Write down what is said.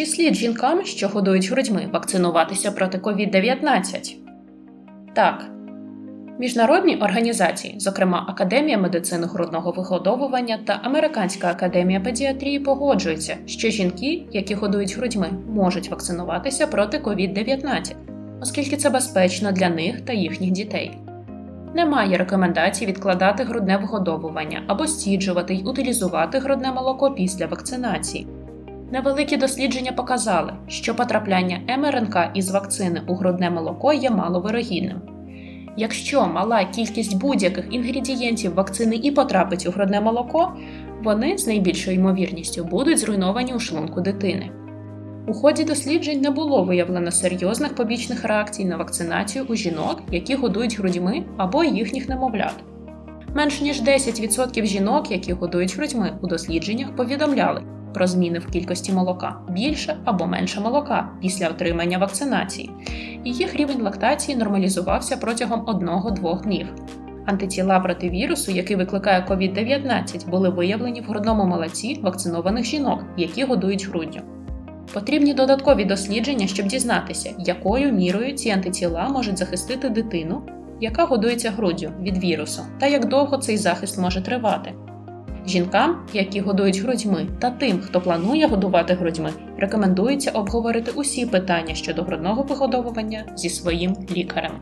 Чи слід жінкам, що годують грудьми, вакцинуватися проти COVID-19? Так. Міжнародні організації, зокрема Академія медицини грудного вигодовування та Американська академія педіатрії, погоджуються, що жінки, які годують грудьми, можуть вакцинуватися проти COVID-19, оскільки це безпечно для них та їхніх дітей. Немає рекомендацій відкладати грудне вигодовування або стіджувати й утилізувати грудне молоко після вакцинації. Невеликі дослідження показали, що потрапляння МРНК із вакцини у грудне молоко є маловирогідним. Якщо мала кількість будь-яких інгредієнтів вакцини і потрапить у грудне молоко, вони з найбільшою ймовірністю будуть зруйновані у шлунку дитини. У ході досліджень не було виявлено серйозних побічних реакцій на вакцинацію у жінок, які годують грудьми або їхніх немовлят. Менш ніж 10% жінок, які годують грудьми, у дослідженнях повідомляли про зміни в кількості молока більше або менше молока після отримання вакцинації, і їх рівень лактації нормалізувався протягом 1-2 днів. Антитіла проти вірусу, який викликає COVID-19, були виявлені в грудному молоці вакцинованих жінок, які годують груддю. Потрібні додаткові дослідження, щоб дізнатися, якою мірою ці антитіла можуть захистити дитину, яка годується груддю від вірусу, та як довго цей захист може тривати. Жінкам, які годують грудьми, та тим, хто планує годувати грудьми, рекомендується обговорити усі питання щодо грудного вигодовування зі своїм лікарем.